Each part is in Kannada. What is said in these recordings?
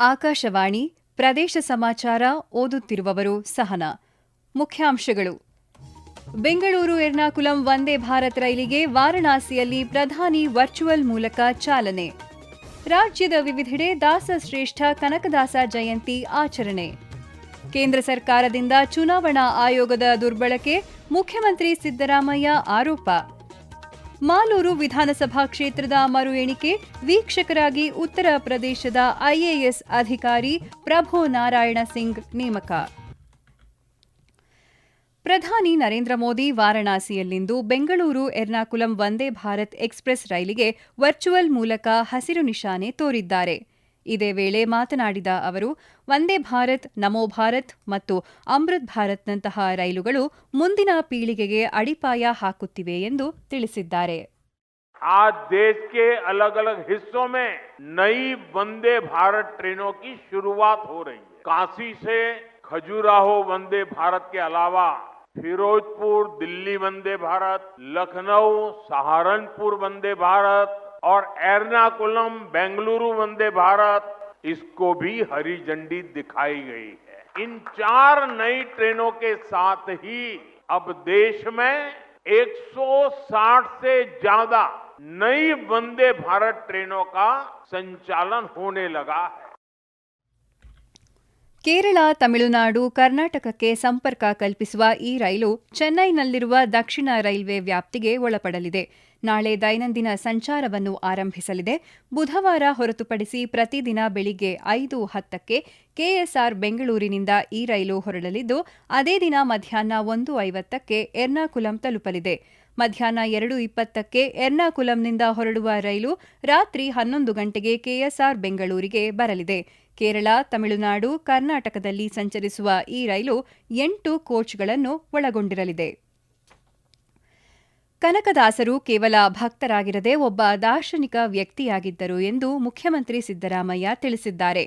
ಆಕಾಶವಾಣಿ ಪ್ರದೇಶ ಸಮಾಚಾರ ಓದುತ್ತಿರುವವರು ಸಹನಾ. ಮುಖ್ಯಾಂಶಗಳು. ಬೆಂಗಳೂರು, ಎರ್ನಾಕುಲಂ ವಂದೇ ಭಾರತ್ ರೈಲಿಗೆ ವಾರಣಾಸಿಯಲ್ಲಿ ಪ್ರಧಾನಿ ವರ್ಚುವಲ್ ಮೂಲಕ ಚಾಲನೆ. ರಾಜ್ಯದ ವಿವಿಧೆಡೆ ದಾಸಶ್ರೇಷ್ಠ ಕನಕದಾಸ ಜಯಂತಿ ಆಚರಣೆ. ಕೇಂದ್ರ ಸರ್ಕಾರದಿಂದ ಚುನಾವಣಾ ಆಯೋಗದ ದುರ್ಬಳಕೆ, ಮುಖ್ಯಮಂತ್ರಿ ಸಿದ್ದರಾಮಯ್ಯ ಆರೋಪ. ಮಾಲೂರು ವಿಧಾನಸಭಾ ಕ್ಷೇತ್ರದ ಮರು ಎಣಿಕೆ ವೀಕ್ಷಕರಾಗಿ ಉತ್ತರ ಪ್ರದೇಶದ ಐಎಎಸ್ ಅಧಿಕಾರಿ ಪ್ರಭು ನಾರಾಯಣ ಸಿಂಗ್ ನೇಮಕ. ಪ್ರಧಾನಿ ನರೇಂದ್ರ ಮೋದಿ ವಾರಣಾಸಿಯಲ್ಲಿಂದು ಬೆಂಗಳೂರು ಎರ್ನಾಕುಲಂ ವಂದೇ ಭಾರತ್ ಎಕ್ಸ್ಪ್ರೆಸ್ ರೈಲಿಗೆ ವರ್ಚುವಲ್ ಮೂಲಕ ಹಸಿರು ನಿಶಾನೆ ತೋರಿದ್ದಾರೆ. ಇದೇ ವೇಳೆ ಮಾತನಾಡಿದ ಅವರು ವಂದೇ ಭಾರತ್ ನಮೋ ಭಾರತ್ ಮತ್ತು ಅಮೃತ್ ಭಾರತ್ನಂತಹ ರೈಲುಗಳು ಮುಂದಿನ ಪೀಳಿಗೆಗೆ ಅಡಿಪಾಯ ಹಾಕುತ್ತಿವೆ ಎಂದು ತಿಳಿಸಿದ್ದಾರೆ आज देश के अलग अलग हिस्सों में नई वंदे भारत ट्रेनों की शुरुआत हो रही है काशी से खजुराहो वंदे भारत के अलावा फिरोजपुर दिल्ली वंदे भारत लखनऊ सहारनपुर वंदे भारत और एर्नाकुलम बेंगलुरु वंदे भारत इसको भी हरी झंडी दिखाई गई है इन चार नई ट्रेनों के साथ ही अब देश में 160 से ज्यादा नई वंदे भारत ट्रेनों का संचालन होने लगा है ಕೇರಳ ತಮಿಳುನಾಡು ಕರ್ನಾಟಕಕ್ಕೆ ಸಂಪರ್ಕ ಕಲ್ಪಿಸುವ ಈ ರೈಲು ಚೆನ್ನೈನಲ್ಲಿರುವ ದಕ್ಷಿಣ ರೈಲ್ವೆ ವ್ಯಾಪ್ತಿಗೆ ಒಳಪಡಲಿದೆ ನಾಳೆ ದೈನಂದಿನ ಸಂಚಾರವನ್ನು ಆರಂಭಿಸಲಿದೆ. ಬುಧವಾರ ಹೊರತುಪಡಿಸಿ ಪ್ರತಿದಿನ ಬೆಳಿಗ್ಗೆ ಐದು ಹತ್ತಕ್ಕೆ ಕೆಎಸ್ಆರ್ ಬೆಂಗಳೂರಿನಿಂದ ಈ ರೈಲು ಹೊರಡಲಿದ್ದು, ಅದೇ ದಿನ ಮಧ್ಯಾಹ್ನ ಒಂದು ಐವತ್ತಕ್ಕೆ ಎರ್ನಾಕುಲಂ ತಲುಪಲಿದೆ. ಮಧ್ಯಾಹ್ನ ಎರಡು ಇಪ್ಪತ್ತಕ್ಕೆ ಎರ್ನಾಕುಲಂನಿಂದ ಹೊರಡುವ ರೈಲು ರಾತ್ರಿ ಹನ್ನೊಂದು ಗಂಟೆಗೆ ಕೆಎಸ್ಆರ್ ಬೆಂಗಳೂರಿಗೆ ಬರಲಿದೆ. ಕೇರಳ, ತಮಿಳುನಾಡು, ಕರ್ನಾಟಕದಲ್ಲಿ ಸಂಚರಿಸುವ ಈ ರೈಲು ಎಂಟು ಕೋಚ್ಗಳನ್ನು ಒಳಗೊಂಡಿರಲಿದೆ. ಕನಕದಾಸರು ಕೇವಲ ಭಕ್ತರಾಗಿರದೆ ಒಬ್ಬ ದಾರ್ಶನಿಕ ವ್ಯಕ್ತಿಯಾಗಿದ್ದರು ಎಂದು ಮುಖ್ಯಮಂತ್ರಿ ಸಿದ್ದರಾಮಯ್ಯ ತಿಳಿಸಿದ್ದಾರೆ.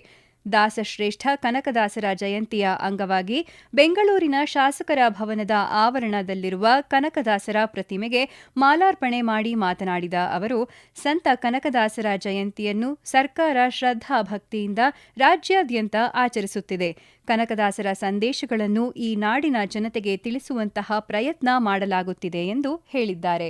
ದಾಸಶ್ರೇಷ್ಠ ಕನಕದಾಸರ ಜಯಂತಿಯ ಅಂಗವಾಗಿ ಬೆಂಗಳೂರಿನ ಶಾಸಕರ ಭವನದ ಆವರಣದಲ್ಲಿರುವ ಕನಕದಾಸರ ಪ್ರತಿಮೆಗೆ ಮಾಲಾರ್ಪಣೆ ಮಾಡಿ ಮಾತನಾಡಿದ ಅವರು, ಸಂತ ಕನಕದಾಸರ ಜಯಂತಿಯನ್ನು ಸರ್ಕಾರ ಶ್ರದ್ಧಾ ಭಕ್ತಿಯಿಂದ ರಾಜ್ಯಾದ್ಯಂತ ಆಚರಿಸುತ್ತಿದೆ. ಕನಕದಾಸರ ಸಂದೇಶಗಳನ್ನು ಈ ನಾಡಿನ ಜನತೆಗೆ ತಿಳಿಸುವಂತಹ ಪ್ರಯತ್ನ ಮಾಡಲಾಗುತ್ತಿದೆ ಎಂದು ಹೇಳಿದ್ದಾರೆ.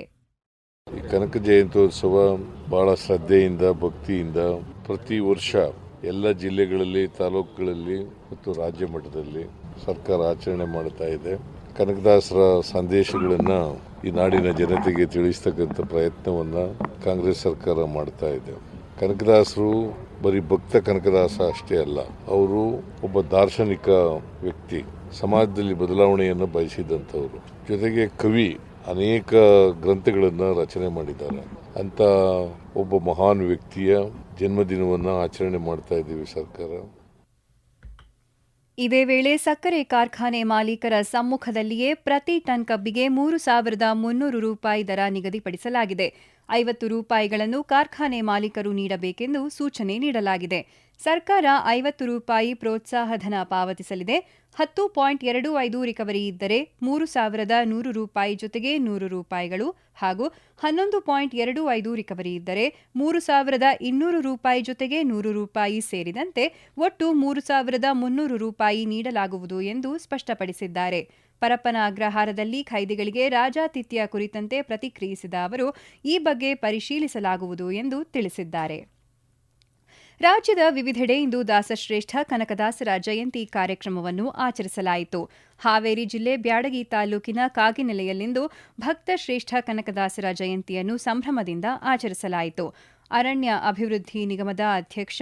ಕನಕ ಜಯಂತ್ಯೋತ್ಸವ ಬಹಳ ಶ್ರದ್ಧೆಯಿಂದ, ಭಕ್ತಿಯಿಂದ ಪ್ರತಿ ವರ್ಷ ಎಲ್ಲ ಜಿಲ್ಲೆಗಳಲ್ಲಿ, ತಾಲೂಕುಗಳಲ್ಲಿ ಮತ್ತು ರಾಜ್ಯ ಮಟ್ಟದಲ್ಲಿ ಸರ್ಕಾರ ಆಚರಣೆ ಮಾಡ್ತಾ ಇದೆ. ಕನಕದಾಸರ ಸಂದೇಶಗಳನ್ನು ಈ ನಾಡಿನ ಜನತೆಗೆ ತಿಳಿಸ್ತಕ್ಕಂಥ ಪ್ರಯತ್ನವನ್ನು ಕಾಂಗ್ರೆಸ್ ಸರ್ಕಾರ ಮಾಡ್ತಾ ಇದೆ. ಕನಕದಾಸರು ಬರೀ ಭಕ್ತ ಕನಕದಾಸ ಅಷ್ಟೇ ಅಲ್ಲ, ಅವರು ಒಬ್ಬ ದಾರ್ಶನಿಕ ವ್ಯಕ್ತಿ. ಸಮಾಜದಲ್ಲಿ ಬದಲಾವಣೆಯನ್ನು ಬಯಸಿದಂಥವರು. ಜೊತೆಗೆ ಕವಿ ಅನೇಕ ಗ್ರಂಥಗಳನ್ನು ರಚನೆ ಮಾಡಿದ್ದಾರೆ. ಅಂತ ಒಬ್ಬ ಮಹಾನ್ ವ್ಯಕ್ತಿಯ ಜನ್ಮದಿನವನ್ನು ಆಚರಣೆ ಮಾಡ್ತಾ ಇದ್ದೀವಿ ಸರ್ಕಾರ. ಇದೇ ವೇಳೆ ಸಕ್ಕರೆ ಕಾರ್ಖಾನೆ ಮಾಲೀಕರ ಸಮ್ಮುಖದಲ್ಲಿಯೇ ಪ್ರತಿ ಟನ್ ಕಬ್ಬಿಗೆ ಮೂರು ಸಾವಿರದ ಮುನ್ನೂರು ರೂಪಾಯಿ ದರ ನಿಗದಿಪಡಿಸಲಾಗಿದೆ. ಐವತ್ತು ರೂಪಾಯಿಗಳನ್ನು ಕಾರ್ಖಾನೆ ಮಾಲೀಕರು ನೀಡಬೇಕೆಂದು ಸೂಚನೆ ನೀಡಲಾಗಿದೆ. ಸರ್ಕಾರ ಐವತ್ತು ರೂಪಾಯಿ ಪ್ರೋತ್ಸಾಹಧನ ಪಾವತಿಸಲಿದೆ. ಹತ್ತು ಪಾಯಿಂಟ್ ಎರಡು ಐದು ರಿಕವರಿ ಇದ್ದರೆ ಮೂರು ಸಾವಿರದ ನೂರು ರೂಪಾಯಿ ಜೊತೆಗೆ ನೂರು ರೂಪಾಯಿಗಳು ಹಾಗೂ ಹನ್ನೊಂದು ಪಾಯಿಂಟ್ ಎರಡು ಐದು ರಿಕವರಿ ಇದ್ದರೆ ಮೂರು ಸಾವಿರದ ಇನ್ನೂರು ರೂಪಾಯಿ ಜೊತೆಗೆ ನೂರು ರೂಪಾಯಿ ಸೇರಿದಂತೆ ಒಟ್ಟು ಮೂರು ಸಾವಿರದ ಮುನ್ನೂರು ರೂಪಾಯಿ ನೀಡಲಾಗುವುದು ಎಂದು ಸ್ಪಷ್ಟಪಡಿಸಿದ್ದಾರೆ. ಪರಪ್ಪನ ಅಗ್ರಹಾರದಲ್ಲಿ ಖೈದಿಗಳಿಗೆ ರಾಜಾತಿಥ್ಯ ಕುರಿತಂತೆ ಪ್ರತಿಕ್ರಿಯಿಸಿದ ಅವರು, ಈ ಬಗ್ಗೆ ಪರಿಶೀಲಿಸಲಾಗುವುದು ಎಂದು ತಿಳಿಸಿದ್ದಾರೆ. ರಾಜ್ಯದ ವಿವಿಧೆಡೆ ಇಂದು ದಾಸಶ್ರೇಷ್ಠ ಕನಕದಾಸರ ಜಯಂತಿ ಕಾರ್ಯಕ್ರಮವನ್ನು ಆಚರಿಸಲಾಯಿತು. ಹಾವೇರಿ ಜಿಲ್ಲೆ ಬ್ಯಾಡಗಿ ತಾಲೂಕಿನ ಕಾಗಿನೆಲೆಯಲ್ಲಿಂದು ಭಕ್ತಶ್ರೇಷ್ಠ ಕನಕದಾಸರ ಜಯಂತಿಯನ್ನು ಸಂಭ್ರಮದಿಂದ ಆಚರಿಸಲಾಯಿತು. ಅರಣ್ಯ ಅಭಿವೃದ್ಧಿ ನಿಗಮದ ಅಧ್ಯಕ್ಷ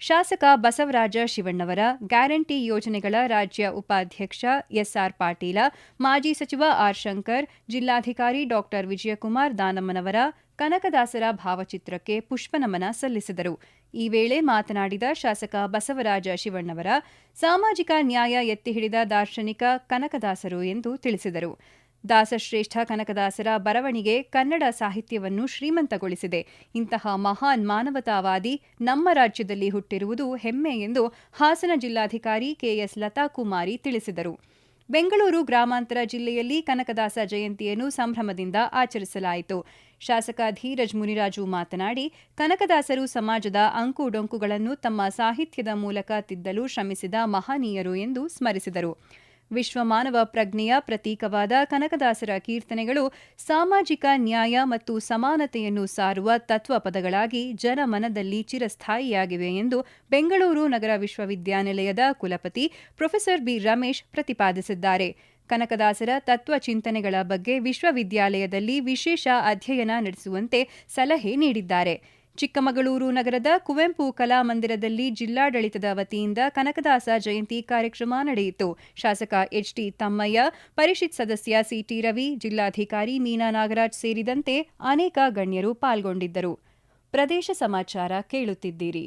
ಶಾಸಕ ಬಸವರಾಜ ಶಿವಣ್ಣವರ ಗ್ಯಾರಂಟಿ ಯೋಜನೆಗಳ ರಾಜ್ಯ ಉಪಾಧ್ಯಕ್ಷ ಎಸ್ಆರ್ ಪಾಟೀಲ, ಮಾಜಿ ಸಚಿವ ಆರ್ ಶಂಕರ್ ಜಿಲ್ಲಾಧಿಕಾರಿ ಡಾಕ್ಟರ್ ವಿಜಯಕುಮಾರ್ ದಾನಮ್ಮನವರ ಕನಕದಾಸರ ಭಾವಚಿತ್ರಕ್ಕೆ ಪುಷ್ಪನಮನ ಸಲ್ಲಿಸಿದರು. ಈ ವೇಳೆ ಮಾತನಾಡಿದ ಶಾಸಕ ಬಸವರಾಜ ಶಿವಣ್ಣವರ, ಸಾಮಾಜಿಕ ನ್ಯಾಯ ಎತ್ತಿಹಿಡಿದ ದಾರ್ಶನಿಕ ಕನಕದಾಸರು ಎಂದು ತಿಳಿಸಿದರು. ದಾಸಶ್ರೇಷ್ಠ ಕನಕದಾಸರ ಬರವಣಿಗೆ ಕನ್ನಡ ಸಾಹಿತ್ಯವನ್ನು ಶ್ರೀಮಂತಗೊಳಿಸಿದೆ. ಇಂತಹ ಮಹಾನ್ ಮಾನವತಾವಾದಿ ನಮ್ಮ ರಾಜ್ಯದಲ್ಲಿ ಹುಟ್ಟಿರುವುದು ಹೆಮ್ಮೆ ಎಂದು ಹಾಸನ ಜಿಲ್ಲಾಧಿಕಾರಿ ಕೆಎಸ್ ಲತಾ ಕುಮಾರಿ ತಿಳಿಸಿದರು. ಬೆಂಗಳೂರು ಗ್ರಾಮಾಂತರ ಜಿಲ್ಲೆಯಲ್ಲಿ ಕನಕದಾಸ ಜಯಂತಿಯನ್ನು ಸಂಭ್ರಮದಿಂದ ಆಚರಿಸಲಾಯಿತು. ಶಾಸಕ ಧೀರಜ್ ಮುನಿರಾಜು ಮಾತನಾಡಿ, ಕನಕದಾಸರು ಸಮಾಜದ ಅಂಕು ಡೊಂಕುಗಳನ್ನು ತಮ್ಮ ಸಾಹಿತ್ಯದ ಮೂಲಕ ತಿದ್ದಲು ಶ್ರಮಿಸಿದ ಮಹನೀಯರು ಎಂದು ಸ್ಮರಿಸಿದರು. ವಿಶ್ವ ಮಾನವ ಪ್ರಜ್ಞೆಯ ಪ್ರತೀಕವಾದ ಕನಕದಾಸರ ಕೀರ್ತನೆಗಳು ಸಾಮಾಜಿಕ ನ್ಯಾಯ ಮತ್ತು ಸಮಾನತೆಯನ್ನು ಸಾರುವ ತತ್ವ ಪದಗಳಾಗಿ ಜನಮನದಲ್ಲಿ ಚಿರಸ್ಥಾಯಿಯಾಗಿವೆ ಎಂದು ಬೆಂಗಳೂರು ನಗರ ವಿಶ್ವವಿದ್ಯಾನಿಲಯದ ಕುಲಪತಿ ಪ್ರೊಫೆಸರ್ ಬಿ ರಮೇಶ್ ಪ್ರತಿಪಾದಿಸಿದ್ದಾರೆ. ಕನಕದಾಸರ ತತ್ವ ಚಿಂತನೆಗಳ ಬಗ್ಗೆ ವಿಶ್ವವಿದ್ಯಾಲಯದಲ್ಲಿ ವಿಶೇಷ ಅಧ್ಯಯನ ನಡೆಸುವಂತೆ ಸಲಹೆ ನೀಡಿದ್ದಾರೆ. ಚಿಕ್ಕಮಗಳೂರು ನಗರದ ಕುವೆಂಪು ಕಲಾಮಂದಿರದಲ್ಲಿ ಜಿಲ್ಲಾಡಳಿತದ ವತಿಯಿಂದ ಕನಕದಾಸ ಜಯಂತಿ ಕಾರ್ಯಕ್ರಮ ನಡೆಯಿತು. ಶಾಸಕ ಎಚ್ಟಿ ತಮ್ಮಯ್ಯ, ಪರಿಷತ್ ಸದಸ್ಯ ಸಿಟಿ ರವಿ, ಜಿಲ್ಲಾಧಿಕಾರಿ ಮೀನಾ ನಾಗರಾಜ್ ಸೇರಿದಂತೆ ಅನೇಕ ಗಣ್ಯರು ಪಾಲ್ಗೊಂಡಿದ್ದರು. ಪ್ರದೇಶ ಸಮಾಚಾರ ಕೇಳುತ್ತಿದ್ದೀರಿ.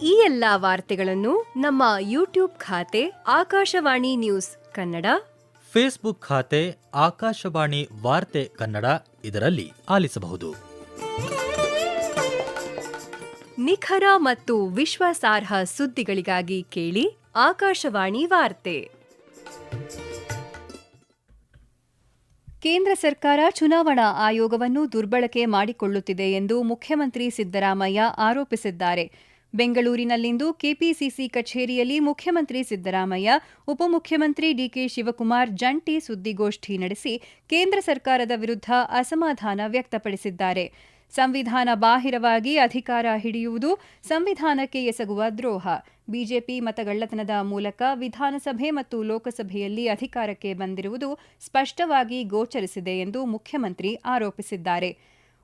ಈ ಎಲ್ಲ ವಾರ್ತೆಗಳನ್ನು ನಮ್ಮ ಯೂಟ್ಯೂಬ್ ಖಾತೆ ಆಕಾಶವಾಣಿ ನ್ಯೂಸ್ ಕನ್ನಡ ಫೇಸ್ಬುಕ್ ಖಾತೆ ಆಕಾಶವಾಣಿ ವಾರ್ತೆ ಕನ್ನಡ ಇದರಲ್ಲಿ ಆಲಿಸಬಹುದು. ನಿಖರ ಮತ್ತು ವಿಶ್ವಾಸಾರ್ಹ ಸುದ್ದಿಗಳಿಗಾಗಿ ಕೇಳಿ ಆಕಾಶವಾಣಿ ವಾರ್ತೆ. ಕೇಂದ್ರ ಸರ್ಕಾರ ಚುನಾವಣಾ ಆಯೋಗವನ್ನು ದುರ್ಬಳಕೆ ಮಾಡಿಕೊಳ್ಳುತ್ತಿದೆ ಎಂದು ಮುಖ್ಯಮಂತ್ರಿ ಸಿದ್ದರಾಮಯ್ಯ ಆರೋಪಿಸಿದ್ದಾರೆ. ಬೆಂಗಳೂರಿನಲ್ಲಿಂದು ಕೆಪಿಸಿಸಿ ಕಚೇರಿಯಲ್ಲಿ ಮುಖ್ಯಮಂತ್ರಿ ಸಿದ್ದರಾಮಯ್ಯ, ಉಪಮುಖ್ಯಮಂತ್ರಿ ಡಿಕೆ ಶಿವಕುಮಾರ್ ಜಂಟಿ ಸುದ್ದಿಗೋಷ್ಠಿ ನಡೆಸಿ ಕೇಂದ್ರ ಸರ್ಕಾರದ ವಿರುದ್ಧ ಅಸಮಾಧಾನ ವ್ಯಕ್ತಪಡಿಸಿದ್ದಾರೆ. ಸಂವಿಧಾನ ಬಾಹಿರವಾಗಿ ಅಧಿಕಾರ ಹಿಡಿಯುವುದು ಸಂವಿಧಾನಕ್ಕೆ ಎಸಗುವ ದ್ರೋಹ. ಬಿಜೆಪಿ ಮತಗಳ್ಳತನದ ಮೂಲಕ ವಿಧಾನಸಭೆ ಮತ್ತು ಲೋಕಸಭೆಯಲ್ಲಿ ಅಧಿಕಾರಕ್ಕೆ ಬಂದಿರುವುದು ಸ್ಪಷ್ಟವಾಗಿ ಗೋಚರಿಸಿದೆ ಎಂದು ಮುಖ್ಯಮಂತ್ರಿ ಆರೋಪಿಸಿದ್ದಾರೆ.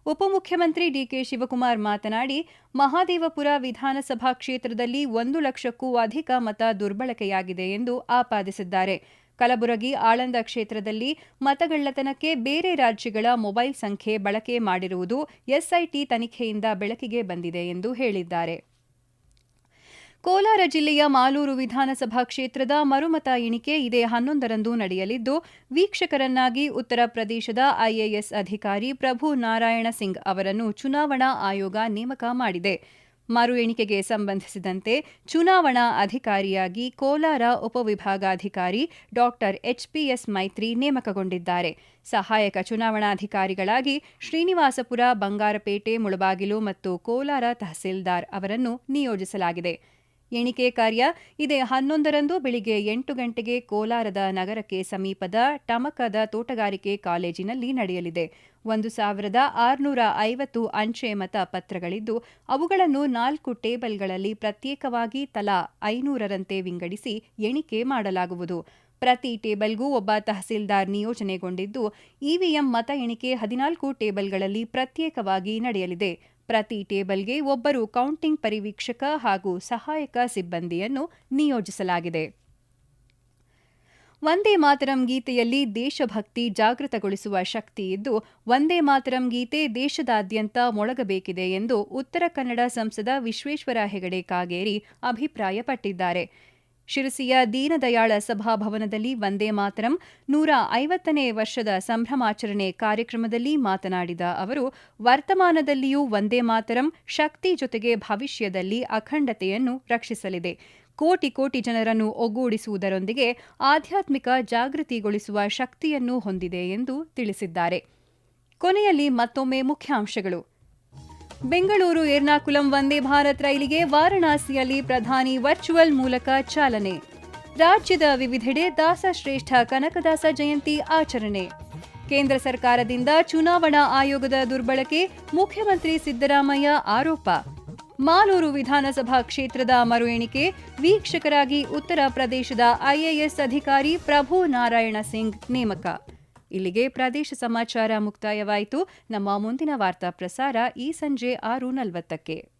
ಉಪಮುಖ್ಯಮಂತ್ರಿ ಡಿಕೆ ಶಿವಕುಮಾರ್ ಮಾತನಾಡಿ, ಮಹಾದೇವಪುರ ವಿಧಾನಸಭಾ ಕ್ಷೇತ್ರದಲ್ಲಿ ಒಂದು ಲಕ್ಷಕ್ಕೂ ಅಧಿಕ ಮತ ದುರ್ಬಳಕೆಯಾಗಿದೆ ಎಂದು ಆಪಾದಿಸಿದ್ದಾರೆ. ಕಲಬುರಗಿ, ಆಳಂದ ಕ್ಷೇತ್ರದಲ್ಲಿ ಮತಗಳ್ಳತನಕ್ಕೆ ಬೇರೆ ರಾಜ್ಯಗಳ ಮೊಬೈಲ್ ಸಂಖ್ಯೆ ಬಳಕೆ ಮಾಡಿರುವುದು ಎಸ್ಐಟಿ ತನಿಖೆಯಿಂದ ಬೆಳಕಿಗೆ ಬಂದಿದೆ ಎಂದು ಹೇಳಿದ್ದಾರೆ. ಕೋಲಾರ ಜಿಲ್ಲೆಯ ಮಾಲೂರು ವಿಧಾನಸಭಾ ಕ್ಷೇತ್ರದ ಮರುಮತ ಎಣಿಕೆ ಇದೇ ಹನ್ನೊಂದರಂದು ನಡೆಯಲಿದ್ದು, ವೀಕ್ಷಕರನ್ನಾಗಿ ಉತ್ತರ ಪ್ರದೇಶದ ಐಎಎಸ್ ಅಧಿಕಾರಿ ಪ್ರಭು ನಾರಾಯಣ ಸಿಂಗ್ ಅವರನ್ನು ಚುನಾವಣಾ ಆಯೋಗ ನೇಮಕ ಮಾಡಿದೆ. ಮರು ಎಣಿಕೆಗೆ ಸಂಬಂಧಿಸಿದಂತೆ ಚುನಾವಣಾ ಅಧಿಕಾರಿಯಾಗಿ ಕೋಲಾರ ಉಪವಿಭಾಗಾಧಿಕಾರಿ ಡಾಕ್ಟರ್ ಎಚ್ಪಿಎಸ್ ಮೈತ್ರಿ ನೇಮಕಗೊಂಡಿದ್ದಾರೆ. ಸಹಾಯಕ ಚುನಾವಣಾಧಿಕಾರಿಗಳಾಗಿ ಶ್ರೀನಿವಾಸಪುರ ಬಂಗಾರಪೇಟೆ ಮುಳಬಾಗಿಲು ಮತ್ತು ಕೋಲಾರ ತಹಸೀಲ್ದಾರ್ ಅವರನ್ನು ನಿಯೋಜಿಸಲಾಗಿದೆ. ಎಣಿಕೆ ಕಾರ್ಯ. ಇದೇ ಹನ್ನೊಂದರಂದು ಬೆಳಿಗ್ಗೆ ಎಂಟು ಗಂಟೆಗೆ ಕೋಲಾರದ ನಗರಕ್ಕೆ ಸಮೀಪದ ಟಮಕದ ತೋಟಗಾರಿಕೆ ಕಾಲೇಜಿನಲ್ಲಿ ನಡೆಯಲಿದೆ. ಒಂದು ಸಾವಿರದ ಆರುನೂರ ಐವತ್ತು ಅಂಚೆ ಮತ ಪತ್ರಗಳಿದ್ದು, ಅವುಗಳನ್ನು ನಾಲ್ಕು ಟೇಬಲ್ಗಳಲ್ಲಿ ಪ್ರತ್ಯೇಕವಾಗಿ ತಲಾ ಐನೂರರಂತೆ ವಿಂಗಡಿಸಿ ಎಣಿಕೆ ಮಾಡಲಾಗುವುದು. ಪ್ರತಿ ಟೇಬಲ್ಗೂ ಒಬ್ಬ ತಹಸೀಲ್ದಾರ್ ನಿಯೋಜನೆಗೊಂಡಿದ್ದು, ಇವಿಎಂ ಮತ ಎಣಿಕೆ ಹದಿನಾಲ್ಕು ಟೇಬಲ್ಗಳಲ್ಲಿ ಪ್ರತ್ಯೇಕವಾಗಿ ನಡೆಯಲಿದೆ. ಪ್ರತಿ ಟೇಬಲ್ಗೆ ಒಬ್ಬರು ಕೌಂಟಿಂಗ್ ಪರಿವೀಕ್ಷಕ ಹಾಗೂ ಸಹಾಯಕ ಸಿಬ್ಬಂದಿಯನ್ನು ನಿಯೋಜಿಸಲಾಗಿದೆ. ವಂದೇ ಮಾತರಂ ಗೀತೆಯಲ್ಲಿ ದೇಶಭಕ್ತಿ ಜಾಗೃತಗೊಳಿಸುವ ಶಕ್ತಿ ಇದ್ದು, ವಂದೇ ಮಾತರಂ ಗೀತೆ ದೇಶದಾದ್ಯಂತ ಮೊಳಗಬೇಕಿದೆ ಎಂದು ಉತ್ತರ ಕನ್ನಡ ಸಂಸದ ವಿಶ್ವೇಶ್ವರ ಹೆಗಡೆ ಕಾಗೇರಿ ಅಭಿಪ್ರಾಯಪಟ್ಟಿದ್ದಾರೆ. ಶಿರಸಿಯ ದೀನದಯಾಳ ಸಭಾಭವನದಲ್ಲಿ ವಂದೇ ಮಾತರಂ, ನೂರ ಐವತ್ತನೇ ವರ್ಷದ ಸಂಭ್ರಮಾಚರಣೆ ಕಾರ್ಯಕ್ರಮದಲ್ಲಿ ಮಾತನಾಡಿದ ಅವರು, ವರ್ತಮಾನದಲ್ಲಿಯೂ ವಂದೇ ಮಾತರಂ ಶಕ್ತಿ ಜೊತೆಗೆ ಭವಿಷ್ಯದಲ್ಲಿ ಅಖಂಡತೆಯನ್ನು ರಕ್ಷಿಸಲಿದೆ. ಕೋಟಿ ಕೋಟಿ ಜನರನ್ನು ಒಗ್ಗೂಡಿಸುವುದರೊಂದಿಗೆ ಆಧ್ಯಾತ್ಮಿಕ ಜಾಗೃತಿಗೊಳಿಸುವ ಶಕ್ತಿಯನ್ನು ಹೊಂದಿದೆ ಎಂದು ತಿಳಿಸಿದ್ದಾರೆ. ಕೊನೆಯಲ್ಲಿ ಮತ್ತೊಮ್ಮೆ ಮುಖ್ಯಾಂಶಗಳು. ಬೆಂಗಳೂರು, ಎರ್ನಾಕುಲಂ ವಂದೇ ಭಾರತ್ ರೈಲಿಗೆ ವಾರಣಾಸಿಯಲ್ಲಿ ಪ್ರಧಾನಿ ವರ್ಚುವಲ್ ಮೂಲಕ ಚಾಲನೆ. ರಾಜ್ಯದ ವಿವಿಧೆಡೆ ದಾಸಶ್ರೇಷ್ಠ ಕನಕದಾಸ ಜಯಂತಿ ಆಚರಣೆ. ಕೇಂದ್ರ ಸರ್ಕಾರದಿಂದ ಚುನಾವಣಾ ಆಯೋಗದ ದುರ್ಬಳಕೆ, ಮುಖ್ಯಮಂತ್ರಿ ಸಿದ್ದರಾಮಯ್ಯ ಆರೋಪ. ಮಾಲೂರು ವಿಧಾನಸಭಾ ಕ್ಷೇತ್ರದ ಮರು ಎಣಿಕೆ, ವೀಕ್ಷಕರಾಗಿ ಉತ್ತರ ಪ್ರದೇಶದ ಐಎಎಸ್ ಅಧಿಕಾರಿ ಪ್ರಭು ನಾರಾಯಣ ಸಿಂಗ್ ನೇಮಕ. ಇಲ್ಲಿಗೆ ಪ್ರದೇಶ ಸಮಾಚಾರ ಮುಕ್ತಾಯವಾಯಿತು. ನಮ್ಮ ಮುಂದಿನ ವಾರ್ತಾ ಪ್ರಸಾರ ಈ ಸಂಜೆ ಆರು ನಲವತ್ತಕ್ಕೆ.